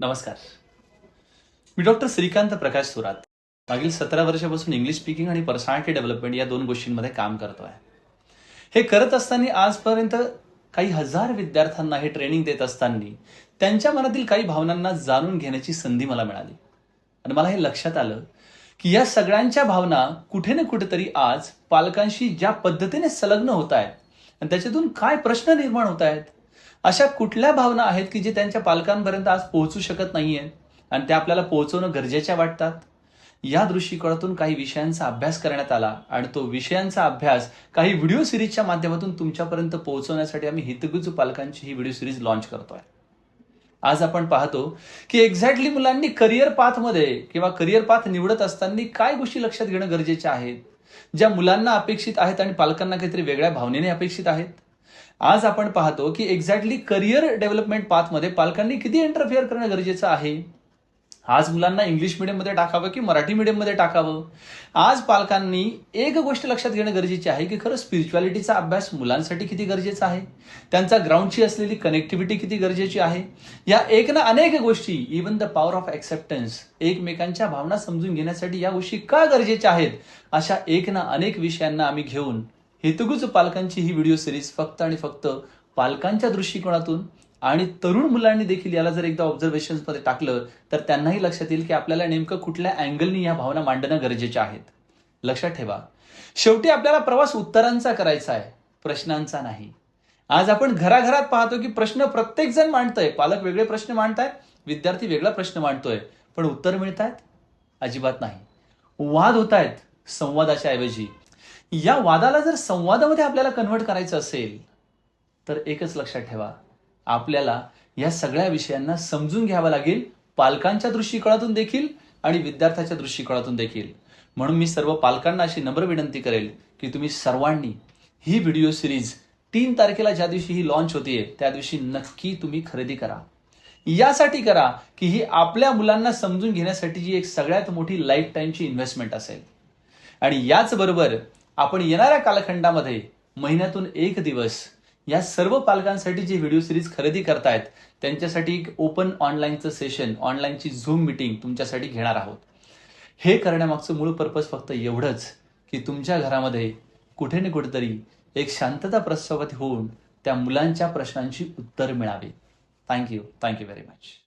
नमस्कार. मी डॉक्टर श्रीकांत प्रकाश सुरात मागील सतरा वर्षापासून इंग्लिश स्पीकिंग आणि पर्सनॅलिटी डेव्हलपमेंट या दोन गोष्टींमध्ये काम करतो आहे हे करत असताना आजपर्यंत काही हजार विद्यार्थ्यांना हे ट्रेनिंग देत असताना त्यांच्या मनातील काही भावनांना जाणून घेण्याची संधी मला मिळाली. आणि मला हे लक्षात आलं की या सगळ्यांच्या भावना कुठे ना कुठेतरी आज पालकांशी ज्या पद्धतीने संलग्न होत आहेत आणि त्याच्यातून काय प्रश्न निर्माण होत आहेत अशा कुठल्या भावना आहेत की जे त्यांच्या पालकांपर्यंत आज पोहोचू शकत नाहीये आणि त्या आपल्याला पोहोचवणं गरजेच्या वाटतात? या दृष्टिकोनातून काही विषयांचा अभ्यास करण्यात आला आणि तो विषयांचा अभ्यास काही व्हिडिओ सिरीजच्या माध्यमातून तुमच्यापर्यंत पोहोचवण्यासाठी आम्ही हितगुज पालकांची ही व्हिडिओ सिरीज लॉन्च करतोय. आज आपण पाहतो की एक्झॅक्टली मुलांनी करिअर पाथमध्ये किंवा करिअर पाथ निवडत असताना काय गोष्टी लक्षात घेणं गरजेच्या आहेत ज्या मुलांना अपेक्षित आहेत आणि पालकांना काहीतरी वेगळ्या भावनेने अपेक्षित आहेत? आज आपण पाहतो की एक्झॅक्टली करिअर डेव्हलपमेंट पाथमध्ये पालकांनी किती इंटरफिअर करणं गरजेचं आहे? आज मुलांना इंग्लिश मिडियममध्ये टाकावं की मराठी मिडियममध्ये टाकावं? आज पालकांनी एक गोष्ट लक्षात घेणं गरजेची आहे की खरं स्पिरिच्युअलिटीचा अभ्यास मुलांसाठी किती गरजेचा आहे? त्यांचा ग्राउंडची असलेली कनेक्टिव्हिटी किती गरजेची आहे? या एक ना अनेक गोष्टी even the power of acceptance एकमेकांच्या भावना समजून घेण्यासाठी या गोष्टी का गरजेच्या आहेत? अशा एक ना अनेक विषयांना आम्ही घेऊन हेतुगुज पालकांची ही व्हिडिओ सिरीज फक्त आणि फक्त पालकांच्या दृष्टिकोनातून आणि तरुण मुलांनी देखील याला जर एकदा ऑब्झर्वेशनमध्ये टाकलं तर त्यांनाही लक्षात येईल की आपल्याला नेमकं कुठल्या अँगलनी या भावना मांडणं गरजेच्या आहेत. लक्षात ठेवा. शेवटी आपल्याला प्रवास उत्तरांचा करायचा आहे प्रश्नांचा नाही. आज आपण घराघरात पाहतो की प्रश्न प्रत्येक जण मांडतोय. पालक वेगळे प्रश्न मांडतायत विद्यार्थी वेगळा प्रश्न मांडतोय पण उत्तर मिळत आहेत अजिबात नाही. वाद होत आहेत संवादाच्या ऐवजी. या वादाला जर संवादामध्ये आपल्याला कन्व्हर्ट करायचं असेल तर एकच लक्षात ठेवा. आपल्याला या सगळ्या विषयांना समजून घ्यावं लागेल पालकांच्या दृष्टिकोनातून देखील आणि विद्यार्थ्याच्या दृष्टिकोनातून देखील. म्हणून मी सर्व पालकांना अशी नम्र विनंती करेल की तुम्ही सर्वांनी ही व्हिडिओ सिरीज तीन तारखेला ज्या दिवशी ही लॉन्च होतीये त्या दिवशी नक्की तुम्ही खरेदी करा. यासाठी करा की ही आपल्या मुलांना समजून घेण्यासाठीची एक सगळ्यात मोठी लाईफ टाईमची इन्व्हेस्टमेंट असेल. आणि याचबरोबर आपण येणाऱ्या कालखंडामध्ये महिन्यातून एक दिवस या सर्व पालकांसाठी जे व्हिडिओ सिरीज खरेदी करतायत त्यांच्यासाठी एक ओपन ऑनलाईनचं सेशन ऑनलाईनची झूम मिटिंग तुमच्यासाठी घेणार आहोत. हे करण्यामागचं मूळ पर्पज फक्त एवढंच की तुमच्या घरामध्ये कुठे ना कुठेतरी एक शांतता प्रस्थापित होऊन त्या मुलांच्या प्रश्नांची उत्तर मिळावी. Thank you thank you very much